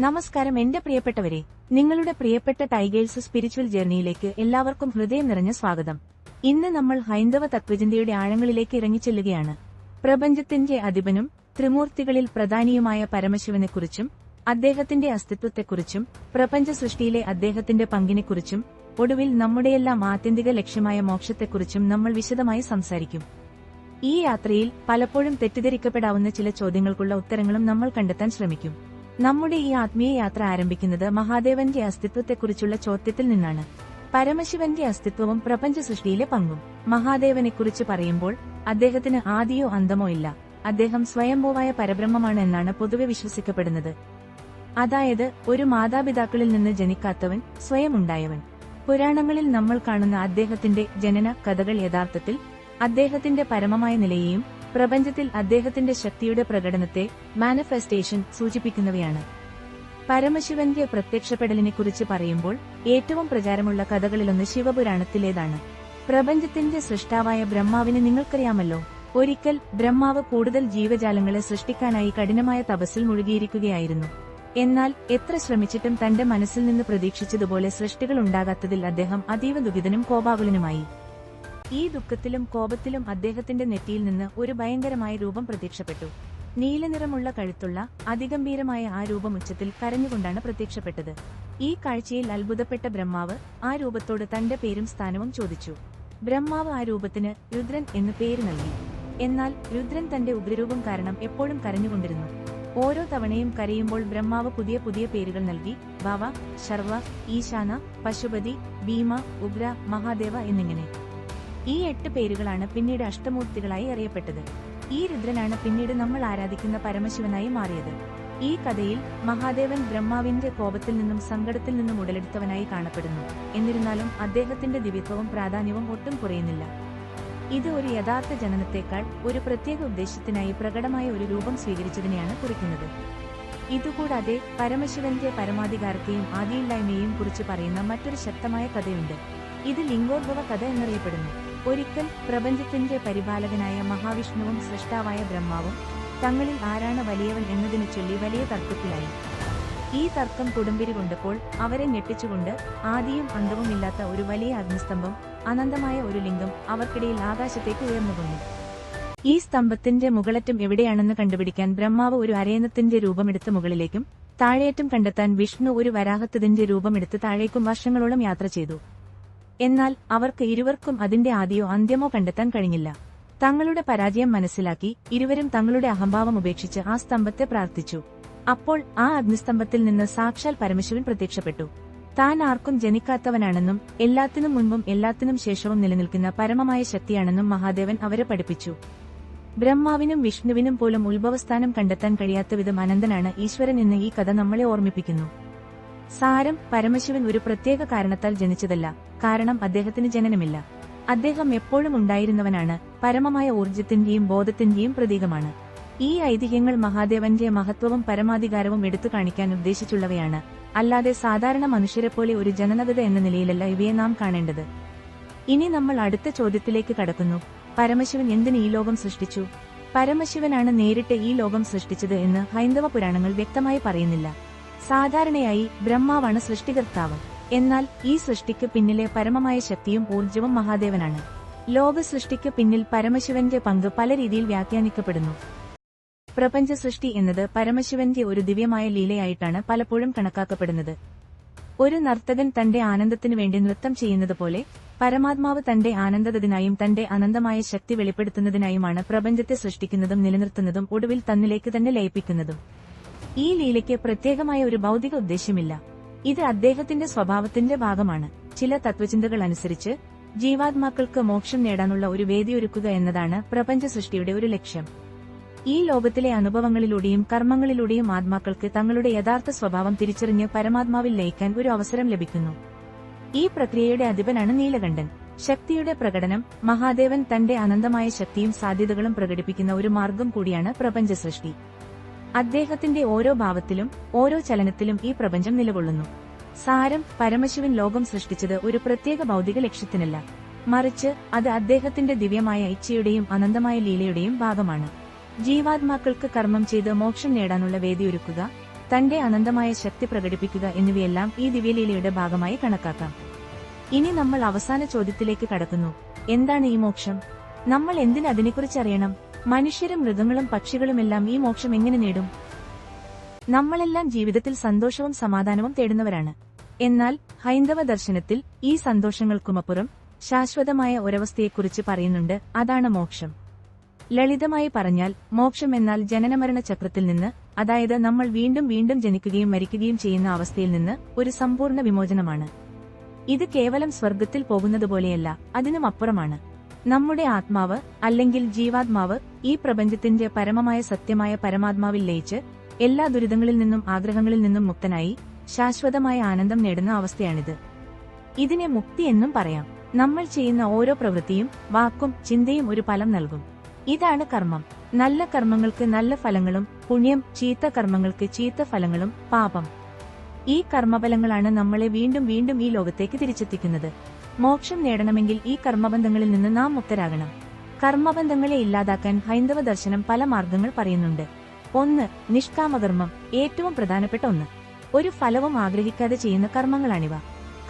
നമസ്കാരം എന്റെ പ്രിയപ്പെട്ടവരെ നിങ്ങളുടെ പ്രിയപ്പെട്ട ടൈഗേഴ്സ് സ്പിരിച്വൽ ജേർണിയിലേക്ക് എല്ലാവർക്കും ഹൃദയം നിറഞ്ഞ സ്വാഗതം. ഇന്ന് നമ്മൾ ഹൈന്ദവ തത്വചിന്തയുടെ ആഴങ്ങളിലേക്ക് ഇറങ്ങിച്ചെല്ലുകയാണ്. പ്രപഞ്ചത്തിന്റെ അധിപനും ത്രിമൂർത്തികളിൽ പ്രധാനിയുമായ പരമശിവനെക്കുറിച്ചും അദ്ദേഹത്തിന്റെ അസ്തിത്വത്തെക്കുറിച്ചും പ്രപഞ്ച സൃഷ്ടിയിലെ അദ്ദേഹത്തിന്റെ പങ്കിനെക്കുറിച്ചും ഒടുവിൽ നമ്മുടെയെല്ലാം ആത്യന്തിക ലക്ഷ്യമായ മോക്ഷത്തെക്കുറിച്ചും നമ്മൾ വിശദമായി സംസാരിക്കും. ഈ യാത്രയിൽ പലപ്പോഴും തെറ്റിദ്ധരിക്കപ്പെടാവുന്ന ചില ചോദ്യങ്ങൾക്കുള്ള ഉത്തരങ്ങളും നമ്മൾ കണ്ടെത്താൻ ശ്രമിക്കും. നമ്മുടെ ഈ ആത്മീയ യാത്ര ആരംഭിക്കുന്നത് മഹാദേവന്റെ അസ്തിത്വത്തെക്കുറിച്ചുള്ള ചോദ്യത്തിൽ നിന്നാണ്. പരമശിവന്റെ അസ്തിത്വവും പ്രപഞ്ച സൃഷ്ടിയിലെ പങ്കും. മഹാദേവനെക്കുറിച്ച് പറയുമ്പോൾ അദ്ദേഹത്തിന് ആദിയോ അന്തമോ ഇല്ല. അദ്ദേഹം സ്വയംഭൂവായ പരബ്രഹ്മമാണ് എന്നാണ് പൊതുവെ വിശ്വസിക്കപ്പെടുന്നത്. അതായത് ഒരു മാതാപിതാക്കളിൽ നിന്ന് ജനിക്കാത്തവൻ സ്വയം ഉണ്ടായവൻ. പുരാണങ്ങളിൽ നമ്മൾ കാണുന്ന അദ്ദേഹത്തിന്റെ ജനന കഥകൾ യഥാർത്ഥത്തിൽ അദ്ദേഹത്തിന്റെ പരമമായ നിലയെയും പ്രപഞ്ചത്തിൽ അദ്ദേഹത്തിന്റെ ശക്തിയുടെ പ്രകടനത്തെ മാനിഫെസ്റ്റേഷൻ സൂചിപ്പിക്കുന്നവയാണ്. പരമശിവന്റെ പ്രത്യക്ഷപ്പെടലിനെക്കുറിച്ച് പറയുമ്പോൾ ഏറ്റവും പ്രചാരമുള്ള കഥകളിലൊന്ന് ശിവപുരാണത്തിലേതാണ്. പ്രപഞ്ചത്തിന്റെ സൃഷ്ടാവായ ബ്രഹ്മാവിനെ നിങ്ങൾക്കറിയാമല്ലോ. ഒരിക്കൽ ബ്രഹ്മാവ് കൂടുതൽ ജീവജാലങ്ങളെ സൃഷ്ടിക്കാനായി കഠിനമായ തപസ്സിൽ മുഴുകിയിരിക്കുകയായിരുന്നു. എന്നാൽ എത്ര ശ്രമിച്ചിട്ടും തന്റെ മനസ്സിൽ നിന്ന് പ്രതീക്ഷിച്ചതുപോലെ സൃഷ്ടികൾ ഉണ്ടാകാത്തതിൽ അദ്ദേഹം അതീവ ദുഃഖിതനും കോപാകുലനുമായി. ഈ ദുഃഖത്തിലും കോപത്തിലും അദ്ദേഹത്തിന്റെ നെറ്റിയിൽ നിന്ന് ഒരു ഭയങ്കരമായ രൂപം പ്രത്യക്ഷപ്പെട്ടു. നീലനിറമുള്ള കഴുത്തുള്ള അതിഗംഭീരമായ ആ രൂപം ഉച്ചത്തിൽ കരഞ്ഞുകൊണ്ടാണ് പ്രത്യക്ഷപ്പെട്ടത്. ഈ കാഴ്ചയിൽ അത്ഭുതപ്പെട്ട ബ്രഹ്മാവ് ആ രൂപത്തോട് തന്റെ പേരും സ്ഥാനവും ചോദിച്ചു. ബ്രഹ്മാവ് ആ രൂപത്തിന് രുദ്രൻ എന്ന് പേര് നൽകി. എന്നാൽ രുദ്രൻ തന്റെ ഉഗ്രരൂപം കാരണം എപ്പോഴും കരഞ്ഞുകൊണ്ടിരുന്നു. ഓരോ തവണയും കരയുമ്പോൾ ബ്രഹ്മാവ് പുതിയ പുതിയ പേരുകൾ നൽകി. ഭവ ശർവ ഈശാന പശുപതി ഭീമ ഉഗ്ര മഹാദേവ എന്നിങ്ങനെ. ഈ എട്ട് പേരുകളാണ് പിന്നീട് അഷ്ടമൂർത്തികളായി അറിയപ്പെട്ടത്. ഈ രുദ്രനാണ് പിന്നീട് നമ്മൾ ആരാധിക്കുന്ന പരമശിവനായി മാറിയത്. ഈ കഥയിൽ മഹാദേവൻ ബ്രഹ്മാവിന്റെ കോപത്തിൽ നിന്നും സങ്കടത്തിൽ നിന്നും ഉടലെടുത്തവനായി കാണപ്പെടുന്നു. എന്നിരുന്നാലും അദ്ദേഹത്തിന്റെ ദിവ്യത്വവും പ്രാധാന്യവും ഒട്ടും കുറയുന്നില്ല. ഇത് ഒരു യഥാർത്ഥ ജനനത്തെക്കാൾ ഒരു പ്രത്യേക ഉദ്ദേശത്തിനായി പ്രകടമായ ഒരു രൂപം സ്വീകരിച്ചതിനെയാണ് കുറിക്കുന്നത്. ഇതുകൂടാതെ പരമശിവന്റെ പരമാധികാരത്തെയും ആദിയില്ലായ്മയെയും കുറിച്ച് പറയുന്ന മറ്റൊരു ശക്തമായ കഥയുണ്ട്. ഇത് ലിംഗോദ്ഭവ കഥ എന്നറിയപ്പെടുന്നു. ഒരിക്കൽ പ്രപഞ്ചത്തിന്റെ പരിപാലകനായ മഹാവിഷ്ണുവും സൃഷ്ടാവായ ബ്രഹ്മാവും തങ്ങളിൽ ആരാണ് വലിയവൻ എന്നതിനു ചൊല്ലി വലിയ തർക്കത്തിലായി. ഈ തർക്കം കൊടുമ്പിരി കൊണ്ടപ്പോൾ അവരെ ഞെട്ടിച്ചുകൊണ്ട് ആദിയും അന്തവുമില്ലാത്ത ഒരു വലിയ അഗ്നിസ്തംഭം അനന്തമായ ഒരു ലിംഗം അവർക്കിടയിൽ ആകാശത്തേക്ക് ഉയർന്നുകൊണ്ടു ഈ സ്തംഭത്തിന്റെ മുകളറ്റം എവിടെയാണെന്ന് കണ്ടുപിടിക്കാൻ ബ്രഹ്മാവ് ഒരു അരയന്നത്തിന്റെ രൂപമെടുത്ത് മുകളിലേക്കും താഴേറ്റം കണ്ടെത്താൻ വിഷ്ണു ഒരു വരാഹത്തതിന്റെ രൂപമെടുത്ത് താഴേക്കും വർഷങ്ങളോളം യാത്ര ചെയ്തു. എന്നാൽ അവർക്ക് ഇരുവർക്കും അതിന്റെ ആദിയോ അന്ത്യമോ കണ്ടെത്താൻ കഴിഞ്ഞില്ല. തങ്ങളുടെ പരാജയം മനസ്സിലാക്കി ഇരുവരും തങ്ങളുടെ അഹംഭാവം ഉപേക്ഷിച്ച് ആ സ്തംഭത്തെ പ്രാർത്ഥിച്ചു. അപ്പോൾ ആ അഗ്നിസ്തംഭത്തിൽ നിന്ന് സാക്ഷാൽ പരമശിവൻ പ്രത്യക്ഷപ്പെട്ടു. താൻ ആർക്കും ജനിക്കാത്തവനാണെന്നും എല്ലാത്തിനും മുൻപും എല്ലാത്തിനും ശേഷവും നിലനിൽക്കുന്ന പരമമായ ശക്തിയാണെന്നും മഹാദേവൻ അവരെ പഠിപ്പിച്ചു. ബ്രഹ്മാവിനും വിഷ്ണുവിനും പോലും ഉത്ഭവസ്ഥാനം കണ്ടെത്താൻ കഴിയാത്ത വിധം അനന്തനാണ് ഈശ്വരൻ എന്ന് ഈ കഥ നമ്മളെ ഓർമ്മിപ്പിക്കുന്നു. സാരം പരമശിവൻ ഒരു പ്രത്യേക കാരണത്താൽ ജനിച്ചതല്ല. കാരണം അദ്ദേഹത്തിന് ജനനമില്ല. അദ്ദേഹം എപ്പോഴും ഉണ്ടായിരുന്നവനാണ്. പരമമായ ഊർജത്തിന്റെയും ബോധത്തിന്റെയും പ്രതീകമാണ്. ഈ ഐതിഹ്യങ്ങൾ മഹാദേവന്റെ മഹത്വവും പരമാധികാരവും എടുത്തു കാണിക്കാൻ ഉദ്ദേശിച്ചുള്ളവയാണ്. അല്ലാതെ സാധാരണ മനുഷ്യരെ പോലെ ഒരു ജനനതത എന്ന നിലയിലല്ല ഇവയെ നാം കാണേണ്ടത്. ഇനി നമ്മൾ അടുത്ത ചോദ്യത്തിലേക്ക് കടക്കുന്നു. പരമശിവൻ എന്തിന് ഈ ലോകം സൃഷ്ടിച്ചു? പരമശിവനാണ് നേരിട്ട് ഈ ലോകം സൃഷ്ടിച്ചത് എന്ന് ഹൈന്ദവ പുരാണങ്ങൾ വ്യക്തമായി പറയുന്നില്ല. സാധാരണയായി ബ്രഹ്മാവാണ് സൃഷ്ടികർത്താവ്. എന്നാൽ ഈ സൃഷ്ടിക്ക് പിന്നിലെ പരമമായ ശക്തിയും ഊർജവും മഹാദേവനാണ്. ലോക സൃഷ്ടിക്ക് പിന്നിൽ പരമശിവന്റെ പങ്ക് പല രീതിയിൽ വ്യാഖ്യാനിക്കപ്പെടുന്നു. പ്രപഞ്ച സൃഷ്ടി എന്നത് പരമശിവന്റെ ഒരു ദിവ്യമായ ലീലയായിട്ടാണ് പലപ്പോഴും കണക്കാക്കപ്പെടുന്നത്. ഒരു നർത്തകൻ തന്റെ ആനന്ദത്തിനു വേണ്ടി നൃത്തം ചെയ്യുന്നത് പോലെ പരമാത്മാവ് തന്റെ ആനന്ദത്തിനായും തന്റെ അനന്തമായ ശക്തി വെളിപ്പെടുത്തുന്നതിനായുമാണ് പ്രപഞ്ചത്തെ സൃഷ്ടിക്കുന്നതും നിലനിർത്തുന്നതും ഒടുവിൽ തന്നിലേക്ക് തന്നെ ലയിപ്പിക്കുന്നതും. ഈ ലീലയ്ക്ക് പ്രത്യേകമായ ഒരു ഭൗതിക ഉദ്ദേശ്യമില്ല. ഇത് അദ്ദേഹത്തിന്റെ സ്വഭാവത്തിന്റെ ഭാഗമാണ്. ചില തത്വചിന്തകൾ അനുസരിച്ച് ജീവാത്മാക്കൾക്ക് മോക്ഷം നേടാനുള്ള ഒരു വേദിയൊരുക്കുക എന്നതാണ് പ്രപഞ്ച സൃഷ്ടിയുടെ ഒരു ലക്ഷ്യം. ഈ ലോകത്തിലെ അനുഭവങ്ങളിലൂടെയും കർമ്മങ്ങളിലൂടെയും ആത്മാക്കൾക്ക് തങ്ങളുടെ യഥാർത്ഥ സ്വഭാവം തിരിച്ചറിഞ്ഞ് പരമാത്മാവിൽ ലയിക്കാൻ ഒരു അവസരം ലഭിക്കുന്നു. ഈ പ്രക്രിയയുടെ അധിപനാണ് നീലകണ്ഠൻ. ശക്തിയുടെ പ്രകടനം മഹാദേവൻ തന്റെ അനന്തമായ ശക്തിയും സാധ്യതകളും പ്രകടിപ്പിക്കുന്ന ഒരു മാർഗം കൂടിയാണ് പ്രപഞ്ച സൃഷ്ടി. അദ്ദേഹത്തിന്റെ ഓരോ ഭാവത്തിലും ഓരോ ചലനത്തിലും ഈ പ്രപഞ്ചം നിലകൊള്ളുന്നു. സാരം പരമശിവൻ ലോകം സൃഷ്ടിച്ചത് ഒരു പ്രത്യേക ഭൗതിക ലക്ഷ്യത്തിനല്ല. മറിച്ച് അത് അദ്ദേഹത്തിന്റെ ദിവ്യമായ ഇച്ഛയുടെയും അനന്തമായ ലീലയുടെയും ഭാഗമാണ്. ജീവാത്മാക്കൾക്ക് കർമ്മം ചെയ്ത് മോക്ഷം നേടാനുള്ള വേദിയൊരുക്കുക തന്റെ അനന്തമായ ശക്തി പ്രകടിപ്പിക്കുക എന്നിവയെല്ലാം ഈ ദിവ്യലീലയുടെ ഭാഗമായി കണക്കാക്കാം. ഇനി നമ്മൾ അവസാന ചോദ്യത്തിലേക്ക് കടക്കുന്നു. എന്താണ് ഈ മോക്ഷം? നമ്മൾ എന്തിന് അതിനെക്കുറിച്ചറിയണം മനുഷ്യരും മൃഗങ്ങളും പക്ഷികളുമെല്ലാം ഈ മോക്ഷം എങ്ങനെ നേടും? നമ്മളെല്ലാം ജീവിതത്തിൽ സന്തോഷവും സമാധാനവും തേടുന്നവരാണ്. എന്നാൽ ഹൈന്ദവ ദർശനത്തിൽ ഈ സന്തോഷങ്ങൾക്കുമപ്പുറം ശാശ്വതമായ ഒരവസ്ഥയെക്കുറിച്ച് പറയുന്നുണ്ട് അതാണ് മോക്ഷം. ലളിതമായി പറഞ്ഞാൽ മോക്ഷം എന്നാൽ ജനനമരണ ചക്രത്തിൽ നിന്ന് അതായത് നമ്മൾ വീണ്ടും വീണ്ടും ജനിക്കുകയും മരിക്കുകയും ചെയ്യുന്ന അവസ്ഥയിൽ നിന്ന് ഒരു സമ്പൂർണ വിമോചനമാണ്. ഇത് കേവലം സ്വർഗത്തിൽ പോകുന്നതുപോലെയല്ല അതിനും അപ്പുറമാണ്. നമ്മുടെ ആത്മാവ് അല്ലെങ്കിൽ ജീവാത്മാവ് ഈ പ്രപഞ്ചത്തിന്റെ പരമമായ സത്യമായ പരമാത്മാവിൽ ലയിച്ച് എല്ലാ ദുരിതങ്ങളിൽ നിന്നും ആഗ്രഹങ്ങളിൽ നിന്നും മുക്തനായി ശാശ്വതമായ ആനന്ദം നേടുന്ന അവസ്ഥയാണിത്. ഇതിനെ മുക്തി എന്നും പറയാം. നമ്മൾ ചെയ്യുന്ന ഓരോ പ്രവൃത്തിയും വാക്കും ചിന്തയും ഒരു ഫലം നൽകും. ഇതാണ് കർമ്മം. നല്ല കർമ്മങ്ങൾക്ക് നല്ല ഫലങ്ങളും പുണ്യം ചീത്ത കർമ്മങ്ങൾക്ക് ചീത്ത ഫലങ്ങളും പാപം. ഈ കർമ്മഫലങ്ങളാണ് നമ്മളെ വീണ്ടും വീണ്ടും ഈ ലോകത്തേക്ക് തിരിച്ചെത്തിക്കുന്നത്. മോക്ഷം നേടണമെങ്കിൽ ഈ കർമ്മബന്ധങ്ങളിൽ നിന്ന് നാം മുക്തരാകണം. കർമ്മബന്ധങ്ങളെ ഇല്ലാതാക്കാൻ ഹൈന്ദവ ദർശനം പല മാർഗങ്ങൾ പറയുന്നുണ്ട്. ഒന്ന് നിഷ്കാമകർമ്മം ഏറ്റവും പ്രധാനപ്പെട്ട ഒന്ന്. ഒരു ഫലവും ആഗ്രഹിക്കാതെ ചെയ്യുന്ന കർമ്മങ്ങളാണിവ.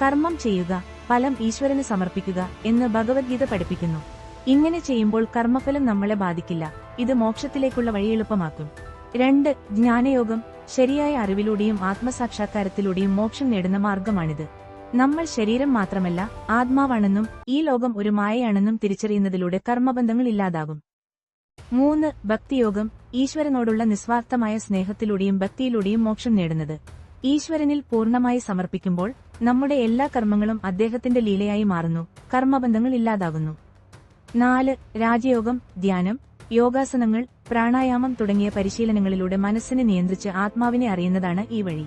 കർമ്മം ചെയ്യുക ഫലം ഈശ്വരന് സമർപ്പിക്കുക എന്ന് ഭഗവത്ഗീത പഠിപ്പിക്കുന്നു. ഇങ്ങനെ ചെയ്യുമ്പോൾ കർമ്മഫലം നമ്മളെ ബാധിക്കില്ല ഇത് മോക്ഷത്തിലേക്കുള്ള വഴി എളുപ്പമാക്കും. രണ്ട് ജ്ഞാനയോഗം ശരിയായ അറിവിലൂടെയും ആത്മസാക്ഷാത്കാരത്തിലൂടെയും മോക്ഷം നേടുന്ന മാർഗമാണിത്. നമ്മൾ ശരീരം മാത്രമല്ല ആത്മാവാണെന്നും ഈ ലോകം ഒരു മായയാണെന്നും തിരിച്ചറിയുന്നതിലൂടെ കർമ്മബന്ധങ്ങൾ ഇല്ലാതാകും. മൂന്ന് ഭക്തിയോഗം ഈശ്വരനോടുള്ള നിസ്വാർത്ഥമായ സ്നേഹത്തിലൂടെയും ഭക്തിയിലൂടെയും മോക്ഷം നേടുന്നത്. ഈശ്വരനിൽ പൂർണമായി സമർപ്പിക്കുമ്പോൾ നമ്മുടെ എല്ലാ കർമ്മങ്ങളും അദ്ദേഹത്തിന്റെ ലീലയായി മാറുന്നു കർമ്മബന്ധങ്ങൾ ഇല്ലാതാകുന്നു. നാല് രാജയോഗം ധ്യാനം യോഗാസനങ്ങൾ പ്രാണായാമം തുടങ്ങിയ പരിശീലനങ്ങളിലൂടെ മനസ്സിനെ നിയന്ത്രിച്ച് ആത്മാവിനെ അറിയുന്നതാണ് ഈ വഴി.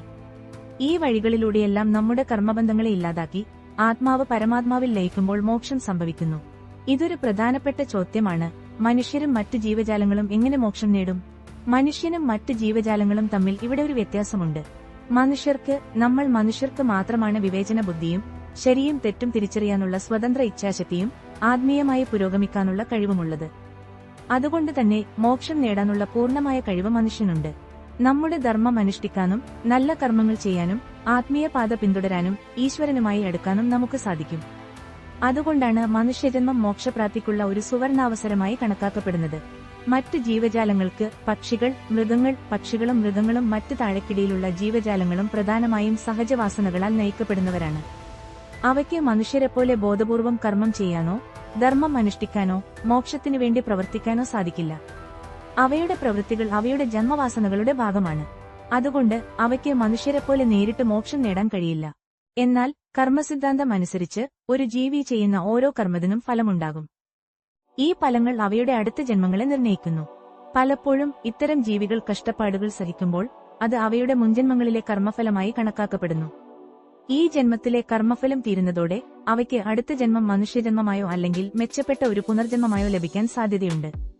ഈ വഴികളിലൂടെയെല്ലാം നമ്മുടെ കർമ്മബന്ധങ്ങളെ ഇല്ലാതാക്കി ആത്മാവ് പരമാത്മാവിൽ ലയിക്കുമ്പോൾ മോക്ഷം സംഭവിക്കുന്നു. ഇതൊരു പ്രധാനപ്പെട്ട ചോദ്യമാണ്. മനുഷ്യരും മറ്റ് ജീവജാലങ്ങളും എങ്ങനെ മോക്ഷം നേടും? മനുഷ്യനും മറ്റ് ജീവജാലങ്ങളും തമ്മിൽ ഇവിടെ ഒരു വ്യത്യാസമുണ്ട്. മനുഷ്യർക്ക് നമ്മൾ മനുഷ്യർക്ക് മാത്രമാണ് വിവേചന ബുദ്ധിയും ശരിയും തെറ്റും തിരിച്ചറിയാനുള്ള സ്വതന്ത്ര ഇച്ഛാശക്തിയും ആത്മീയമായി പുരോഗമിക്കാനുള്ള കഴിവുമുള്ളത്. അതുകൊണ്ട് തന്നെ മോക്ഷം നേടാനുള്ള പൂർണമായ കഴിവ് മനുഷ്യനുണ്ട്. നമ്മുടെ ധർമ്മം അനുഷ്ഠിക്കാനും നല്ല കർമ്മങ്ങൾ ചെയ്യാനും ആത്മീയ പാത പിന്തുടരാനും ഈശ്വരനുമായി അടുക്കാനും നമുക്ക് സാധിക്കും. അതുകൊണ്ടാണ് മനുഷ്യജന്മം മോക്ഷപ്രാപ്തിക്കുള്ള ഒരു സുവർണാവസരമായി കണക്കാക്കപ്പെടുന്നത്. മറ്റ് ജീവജാലങ്ങൾക്ക് പക്ഷികൾ മൃഗങ്ങൾ പക്ഷികളും മൃഗങ്ങളും മറ്റ് താഴെക്കിടയിലുള്ള ജീവജാലങ്ങളും പ്രധാനമായും സഹജവാസനകളാൽ നയിക്കപ്പെടുന്നവരാണ്. അവയ്ക്ക് മനുഷ്യരെപ്പോലെ ബോധപൂർവം കർമ്മം ചെയ്യാനോ ധർമ്മം അനുഷ്ഠിക്കാനോ മോക്ഷത്തിനു വേണ്ടി പ്രവർത്തിക്കാനോ സാധിക്കില്ല. അവയുടെ പ്രവൃത്തികൾ അവയുടെ ജന്മവാസനകളുടെ ഭാഗമാണ്. അതുകൊണ്ട് അവയ്ക്ക് മനുഷ്യരെപ്പോലെ നേരിട്ട് മോക്ഷം നേടാൻ കഴിയില്ല. എന്നാൽ കർമ്മസിദ്ധാന്തം അനുസരിച്ച് ഒരു ജീവി ചെയ്യുന്ന ഓരോ കർമ്മത്തിനും ഫലമുണ്ടാകും. ഈ ഫലങ്ങൾ അവയുടെ അടുത്ത ജന്മങ്ങളെ നിർണയിക്കുന്നു പലപ്പോഴും ഇത്തരം ജീവികൾ കഷ്ടപ്പാടുകൾ സഹിക്കുമ്പോൾ അത് അവയുടെ മുൻജന്മങ്ങളിലെ കർമ്മഫലമായി കണക്കാക്കപ്പെടുന്നു. ഈ ജന്മത്തിലെ കർമ്മഫലം തീരുന്നതോടെ അവയ്ക്ക് അടുത്ത ജന്മം മനുഷ്യജന്മമായോ അല്ലെങ്കിൽ മെച്ചപ്പെട്ട ഒരു പുനർജന്മമായോ ലഭിക്കാൻ സാധ്യതയുണ്ട്.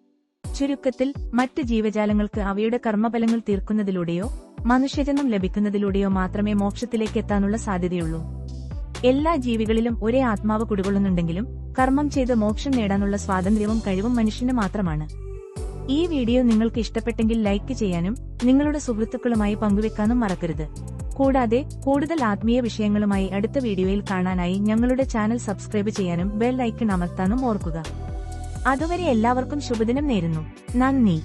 ചുരുക്കത്തിൽ മറ്റ് ജീവജാലങ്ങൾക്ക് അവയുടെ കർമ്മഫലങ്ങൾ തീർക്കുന്നതിലൂടെയോ മനുഷ്യജന്മം ലഭിക്കുന്നതിലൂടെയോ മാത്രമേ മോക്ഷത്തിലേക്ക് എത്താനുള്ള സാധ്യതയുള്ളൂ. എല്ലാ ജീവികളിലും ഒരേ ആത്മാവ് കുടികൊള്ളുന്നുണ്ടെങ്കിലും കർമ്മം ചെയ്ത് മോക്ഷം നേടാനുള്ള സ്വാതന്ത്ര്യവും കഴിവും മനുഷ്യന് മാത്രമാണ്. ഈ വീഡിയോ നിങ്ങൾക്ക് ഇഷ്ടപ്പെട്ടെങ്കിൽ ലൈക്ക് ചെയ്യാനും നിങ്ങളുടെ സുഹൃത്തുക്കളുമായി പങ്കുവെക്കാനും മറക്കരുത്. കൂടാതെ കൂടുതൽ ആത്മീയ വിഷയങ്ങളുമായി അടുത്ത വീഡിയോയിൽ കാണാനായി ഞങ്ങളുടെ ചാനൽ സബ്സ്ക്രൈബ് ചെയ്യാനും ബെൽ ഐക്കൺ അമർത്താനും ഓർക്കുക. അതുവരെ എല്ലാവർക്കും ശുഭദിനം നേരുന്നു. നന്ദി.